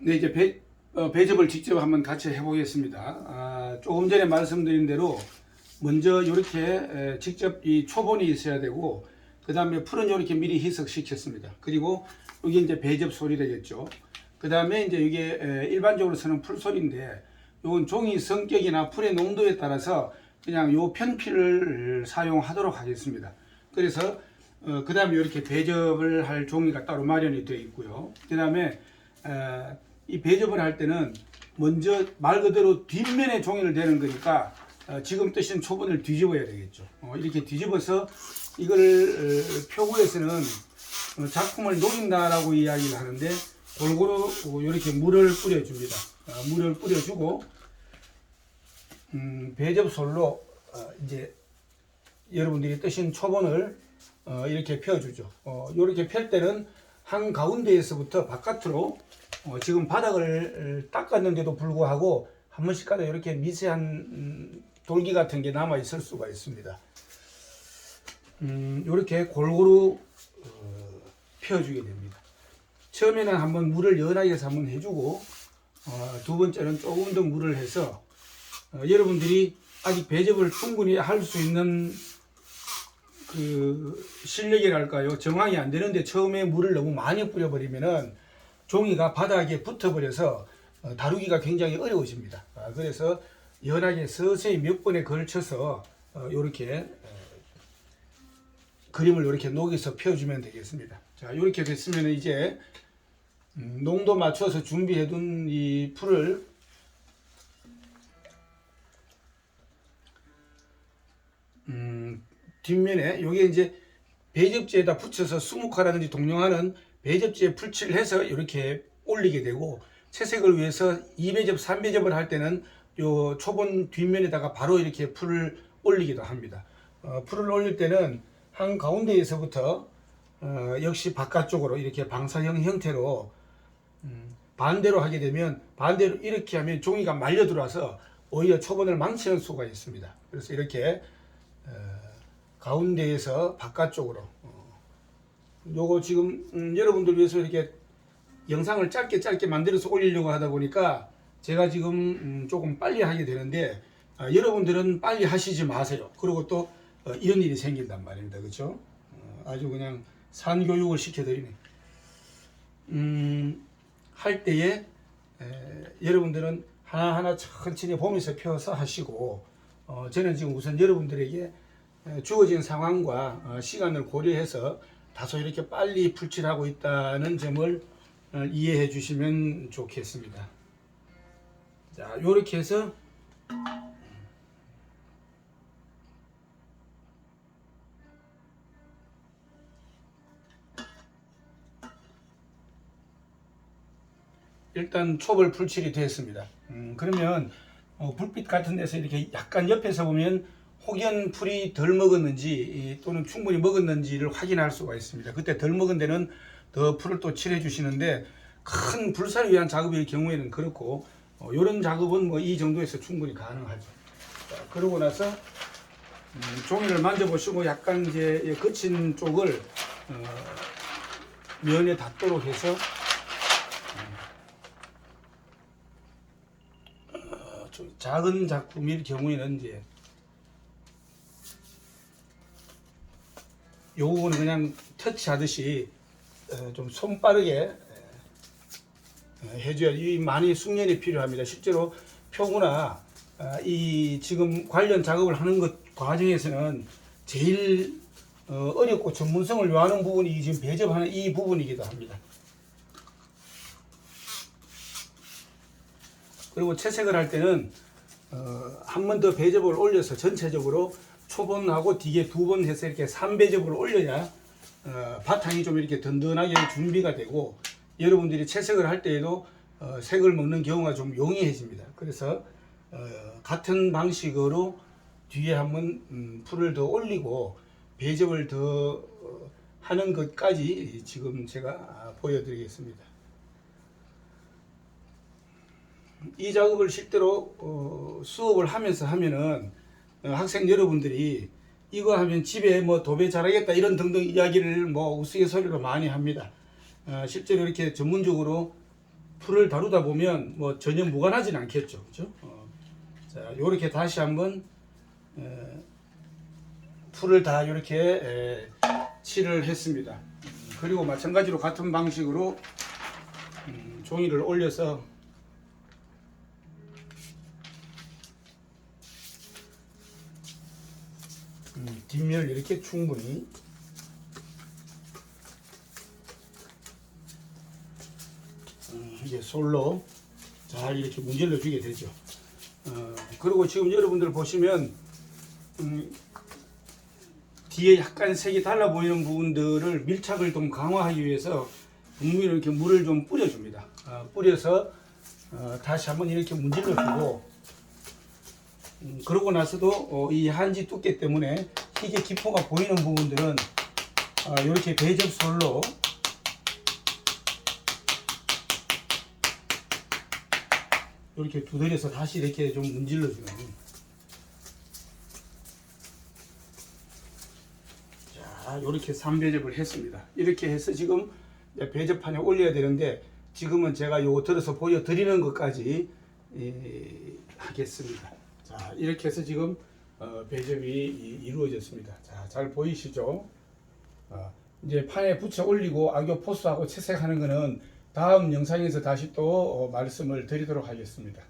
네, 이제 배, 어, 배접을 직접 한번 같이 해보겠습니다. 아, 조금 전에 말씀드린 대로 먼저 이렇게 직접 이 초본이 있어야 되고 그 다음에 풀은 이렇게 미리 희석시켰습니다. 그리고 여기 이제 배접 소리 되겠죠. 그 다음에 이제 이게 에, 일반적으로 쓰는 풀 소리인데 이건 종이 성격이나 풀의 농도에 따라서 그냥 요 편필을 사용하도록 하겠습니다. 그래서 어, 그 다음에 이렇게 배접을 할 종이가 따로 마련이 되어 있고요. 그 다음에 이 배접을 할 때는 먼저 말 그대로 뒷면에 종이를 대는 거니까 어, 지금 뜨신 초본을 뒤집어야 되겠죠. 어, 이렇게 뒤집어서 이걸 어, 표구에서는 어, 작품을 녹인다라고 이야기를 하는데 골고루 이렇게 물을 뿌려줍니다. 어, 물을 뿌려주고 음, 배접솔로 어, 이제 여러분들이 뜨신 초본을 어, 이렇게 펴주죠. 어, 이렇게 펼 때는 한 가운데에서부터 바깥으로 어, 지금 바닥을 닦았는데도 불구하고 한 번씩 가다 이렇게 미세한 음, 돌기 같은 게 남아 있을 수가 있습니다. 음, 이렇게 골고루 어, 펴주게 됩니다. 처음에는 한번 물을 연하게 해서 한번 해주고 어, 두 번째는 조금 더 물을 해서 어, 여러분들이 아직 배접을 충분히 할 수 있는 그 실력이랄까요 정황이 안 되는데 처음에 물을 너무 많이 뿌려버리면은 종이가 바닥에 붙어버려서 어, 다루기가 굉장히 어려워집니다. 아, 그래서 연하게 서서히 몇 번에 걸쳐서 이렇게 그림을 이렇게 녹여서 펴주면 되겠습니다. 자, 이렇게 됐으면 이제 음, 농도 맞춰서 준비해둔 이 풀을 음, 뒷면에 요게 이제 배접지에다 붙여서 수묵화라든지 동용하는 배접지에 풀칠을 해서 이렇게 올리게 되고 채색을 위해서 2배접, 3배접을 할 때는 요 초본 뒷면에다가 바로 이렇게 풀을 올리기도 합니다. 어, 풀을 올릴 때는 한 가운데에서부터 어, 역시 바깥쪽으로 이렇게 방사형 형태로 음, 반대로 하게 되면 반대로 이렇게 하면 종이가 말려 들어와서 오히려 초본을 망치는 수가 있습니다. 그래서 이렇게 어, 가운데에서 바깥쪽으로 어, 요거 지금 음, 여러분들 위해서 이렇게 영상을 짧게 짧게 만들어서 올리려고 하다 보니까 제가 지금 음, 조금 빨리 하게 되는데 아, 여러분들은 빨리 하시지 마세요. 그리고 또 어, 이런 일이 생긴단 말입니다. 그렇죠? 어, 아주 그냥 산교육을 시켜드리네. 음, 할 때에 에, 여러분들은 하나하나 천천히 보면서 펴서 하시고 어, 저는 지금 우선 여러분들에게 에, 주어진 상황과 어, 시간을 고려해서 다소 이렇게 빨리 풀칠하고 있다는 점을 어, 이해해 주시면 좋겠습니다. 자, 요렇게 해서 일단 촉을 풀칠이 됐습니다. 음, 그러면 어, 불빛 같은 데서 이렇게 약간 옆에서 보면 혹연 풀이 덜 먹었는지 이, 또는 충분히 먹었는지를 확인할 수가 있습니다. 그때 덜 먹은 데는 더 풀을 또 칠해 주시는데 큰 불사를 위한 작업일 경우에는 그렇고 어, 이런 작업은 뭐 이 정도에서 충분히 가능하죠. 자, 그러고 나서 음, 종이를 만져보시고 약간 이제 거친 쪽을 어, 면에 닿도록 해서 어, 좀 작은 작품일 경우에는 이제 요 부분은 그냥 터치하듯이 어, 좀 손 빠르게 어, 해줘야 이 많이 숙련이 필요합니다. 실제로 표구나 어, 이 지금 관련 작업을 하는 것 과정에서는 제일 어, 어렵고 전문성을 요하는 부분이 이 지금 배접하는 이 부분이기도 합니다. 그리고 채색을 할 때는 어, 한번 더 배접을 올려서 전체적으로 초본하고 뒤에 두 번 해서 이렇게 3배접을 올려야 어, 바탕이 좀 이렇게 든든하게 준비가 되고 여러분들이 채색을 할 때에도 어, 색을 먹는 경우가 좀 용이해집니다. 그래서 어, 같은 방식으로 뒤에 한번 음, 풀을 더 올리고 배접을 더 어, 하는 것까지 지금 제가 보여드리겠습니다. 이 작업을 실제로 어, 수업을 하면서 하면은 어, 학생 여러분들이 이거 하면 집에 뭐 도배 잘하겠다 이런 등등 이야기를 뭐 우스갯소리로 많이 합니다. 어, 실제로 이렇게 전문적으로 풀을 다루다 보면 뭐 전혀 무관하진 않겠죠, 그죠? 어, 자, 요렇게 다시 한번 에, 풀을 다 이렇게 에, 칠을 했습니다. 그리고 마찬가지로 같은 방식으로 음, 종이를 올려서 음, 뒷면 이렇게 충분히 음, 이제 솔로 잘 이렇게 문질러 주게 되죠. 어, 그리고 지금 여러분들 보시면 음, 뒤에 약간 색이 달라 보이는 부분들을 밀착을 좀 강화하기 위해서 국물에 이렇게 물을 좀 뿌려줍니다. 어, 뿌려서 어, 다시 한번 이렇게 문질러 주고 음, 그러고 나서도 어, 이 한지 두께 때문에 희게 기포가 보이는 부분들은 어, 이렇게 배접솔로 이렇게 두드려서 다시 이렇게 좀 문질러 주면. 자 이렇게 3배접을 했습니다. 이렇게 해서 지금 배접판에 올려야 되는데 지금은 제가 요거 들어서 보여드리는 것까지 예, 하겠습니다 자 이렇게 해서 지금 어, 배접이 이- 이루어졌습니다 자 잘 보이시죠 어, 이제 판에 붙여 올리고 악교 포스하고 채색하는 거는 다음 영상에서 다시 또 어, 말씀을 드리도록 하겠습니다.